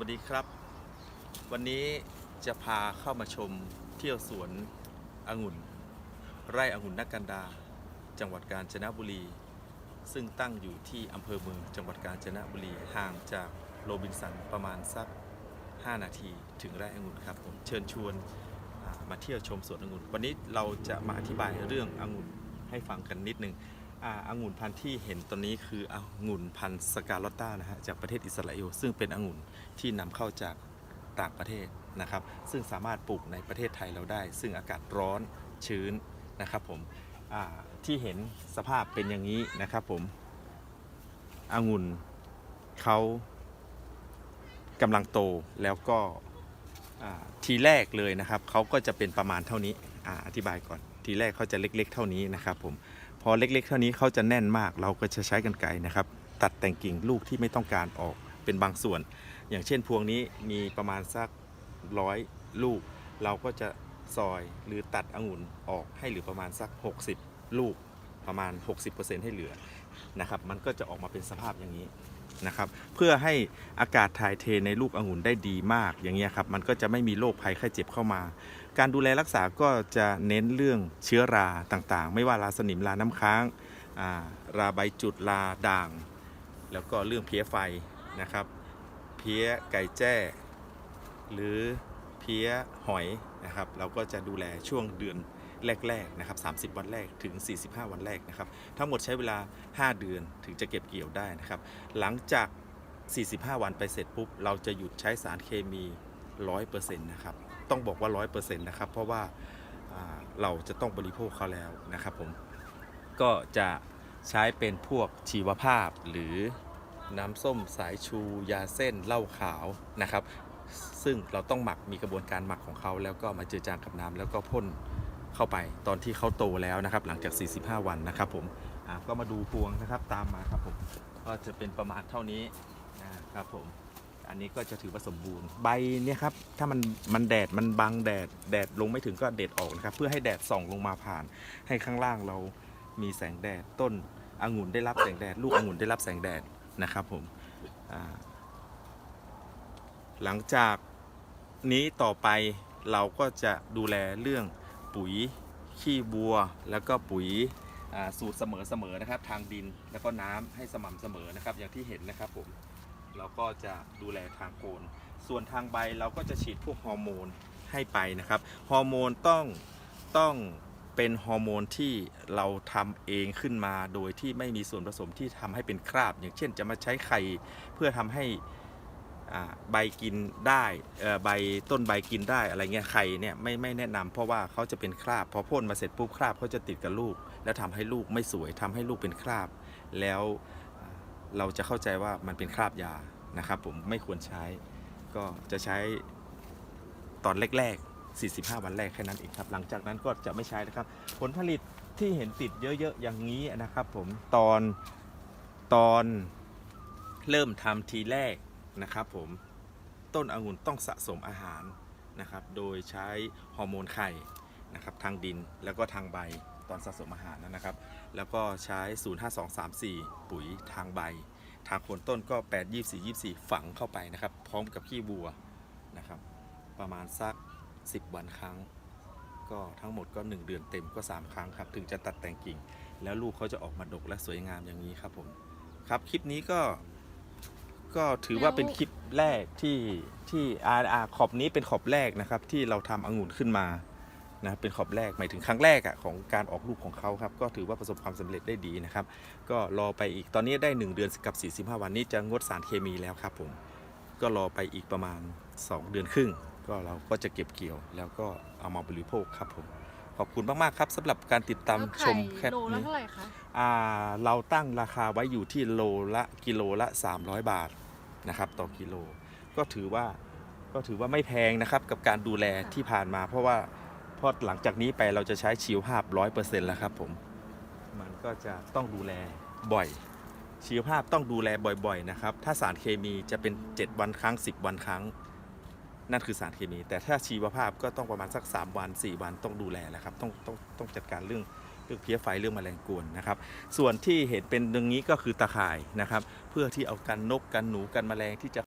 วัสดีครับ วันนี้จะพาเข้ามาชมเที่ยวสวนองุ่น ไร่องุ่นนักกันดา จังหวัดกาญจนบุรี ซึ่งตั้งอยู่ที่อำเภอเมืองจังหวัดกาญจนบุรีห่างจากโรบินสันประมาณสัก 5 นาทีถึงไร่องุ่นครับผมเชิญชวนมาเที่ยวชมสวนองุ่น วันนี้เราจะมาอธิบายเรื่ององุ่นให้ฟังกันนิดนึง อ่างุ่นพันธุ์ที่เห็นตัวนี้คือองุ่นพันธุ์สกาลอตตานะฮะจากประเทศอิสราเอลซึ่งเป็นองุ่นที่นำเข้าจากต่างประเทศนะครับ ซึ่งสามารถปลูกในประเทศไทยเราได้ ซึ่งอากาศร้อนชื้นนะครับผมที่เห็นสภาพเป็นอย่างนี้นะครับผมองุ่นเขากำลังโตแล้วก็ทีแรกเลยนะครับเขาก็จะเป็นประมาณเท่านี้ออธิบายก่อนทีแรกเขาจะเล็ก ๆ เท่านี้นะครับผม พอเล็กๆ เท่านี้เขาจะแน่นมาก เราก็จะใช้กันไกรนะครับ ตัดแต่งกิ่งลูกที่ไม่ต้องการออกเป็นบางส่วน อย่างเช่นพวงนี้มีประมาณสักร้อยลูก เราก็จะซอยหรือตัดองุ่นออกให้เหลือประมาณสัก 60 ลูกประมาณ 60%ให้เหลือนะครับ มันก็จะออกมาเป็นสภาพอย่างนี้ นะครับเพื่อให้อากาศถ่ายเทในลูกองุ่นได้ดีมากอย่างเงี้ยครับมันก็จะไม่มีโรคภัยไข้เจ็บเข้ามา การดูแลรักษาก็จะเน้นเรื่องเชื้อราต่างๆ ไม่ว่าราสนิมราน้ำค้างาราใบจุดราด่าง แล้วก็เรื่องเพี้ยไฟนะครับ เพี้ยไก่แจ้ หรือเพี้ยหอยนะครับ เราก็จะดูแลช่วงเดือน แรกๆนะครับ30 วันแรกถึง 45 วันแรกนะครับ ทั้งหมดใช้เวลา 5 เดือนถึงจะเก็บเกี่ยวได้นะครับ หลังจาก 45 วันไปเสร็จปุ๊บ เราจะหยุดใช้สารเคมี 100%นะครับ ต้องบอกว่า 100%นะครับ เพราะว่าาเราจะต้องบริโภคเขาแล้วนะครับผม ก็จะใช้เป็นพวกชีวภาพหรือน้ำส้มสายชู ยาเส้นเหล้าขาวนะครับ ซึ่งเราต้องหมักมีกระบวนการหมักของเขา แล้วก็มาเจือจางกับน้ำแล้วก็พ่น เข้าไปตอนที่เขาโตแล้วนะครับ หลังจาก 45 วันนะครับผมก็มาดูพวงนะครับตามมาครับผมก็จะเป็นประมาณเท่านี้นะครับผมอันนี้ก็จะถือว่าสมบูรณ์ใบเนี่ยครับถ้ามันมันแดดมันบังแดดแดดลงไม่ถึงก็เด็ดออกนะครับ เพื่อให้แดดส่องลงมาผ่าน ให้ข้างล่างเรามีแสงแดดต้นองุ่นได้รับแสงแดด ลูกองุ่นได้รับแสงแดดนะครับผมหลังจากนี้ต่อไปเราก็จะดูแลเรื่อง ปุ๋ยขี้บัว แล้วก็ปุ๋ยสูตรเสมอๆนะครับ ทางดินแล้วก็น้ำให้สม่ำเสมอนะครับ อย่างที่เห็นนะครับผมเราก็จะดูแลทางโคนส่วนทางใบเราก็จะฉีดพวกฮอร์โมนให้ไปนะครับฮอร์โมนต้องต้องเป็นฮอร์โมนที่เราทำเองขึ้นมาโดยที่ไม่มีส่วนผสมที่ทำให้เป็นคราบ อย่างเช่นจะมาใช้ไข่เพื่อทำให้ ใบกินได้ใบต้นใบกินได้อะไรเงี้ยไข่เนี่ยไม่ไม่แนะนำเพราะว่าเขาจะเป็นคราบพอพ่นมาเสร็จปุ๊บคราบเขาจะติดกับลูก แล้วทำให้ลูกไม่สวยทำให้ลูกเป็นคราบ แล้วเราจะเข้าใจว่ามันเป็นคราบยานะครับผมไม่ควรใช้ก็จะใช้ตอนแรกๆ 45 วันแรกแค่นั้นเองครับ หลังจากนั้นก็จะไม่ใช้นะครับ ผลผลิตที่เห็นติดเยอะๆ อย่างนี้นะครับผมตอนตอนเริ่มทำทีแรก นะครับผมต้นองุ่นต้องสะสมอาหารนะครับ โดยใช้ฮอร์โมนไข่นะครับทางดินแล้วก็ทางใบตอนสะสมอาหารนะครับ แล้วก็ใช้ 05234 ปุ๋ยทางใบ ทางโคนต้นก็ 8 24 24 ฝังเข้าไปนะครับ พร้อมกับขี้บัวนะครับ ประมาณสัก 10 วันครั้ง ก็ทั้งหมดก็ 1 เดือนเต็มก็ 3 ครั้งครับ ถึงจะตัดแต่งกิ่ง แล้วลูกเขาจะออกมาดกและสวยงามอย่างนี้ครับผม ครับ คลิปนี้ก็ ก็ถือว่าเป็นคลิปแรกที่ที่อาอาขอบนี้เป็นขอบแรกนะครับ ที่เราทำองุ่นขึ้นมานะครับเป็นขอบแรกหมายถึงครั้งแรกอะของการออกลูกของเขาครับ ก็ถือว่าประสบความสำเร็จได้ดีนะครับ ก็รอไปอีกตอนนี้ได้ 1 เดือนกับ 45 วันนี้จะงดสารเคมีแล้วครับผมก็รอไปอีกประมาณ 2 เดือนครึ่ง ก็เราก็จะเก็บเกี่ยว แล้วก็เอามาบริโภคครับผมขอบคุณมาก ๆ ครับสำหรับการติดตามแล้วชไข่มแคปโลละนี้เท่าไหร่คะอ่าเราตั้งราคาไว้อยู่ที่โลละกิโลละ 300 บาท นะครับต่อกิโล ก็ถือว่าก็ถือว่าไม่แพงนะครับกับการดูแลที่ผ่านมา เพราะว่าเพราะหลังจากนี้ไปเราจะใช้ชีวภาพ100%แล้วครับผมมันก็จะต้องดูแลบ่อย ชีวภาพต้องดูแลบ่อยๆนะครับถ้าสารเคมีจะเป็น 7 วันครั้ง 10 วันครั้ง นั่นคือสารเคมี แต่ถ้าชีวภาพก็ต้องประมาณสัก 3 วัน 4 วันต้องดูแลนะครับต้องต้องต้องจัดการเรื่องเรื่องเพี้ยไฟเรื่องแมลงกวนนะครับ ส่วนที่เห็นเป็นตรงนี้ก็คือตะข่ายนะครับ เพื่อที่เอากันนกกันหนูกันแมลงที่จะ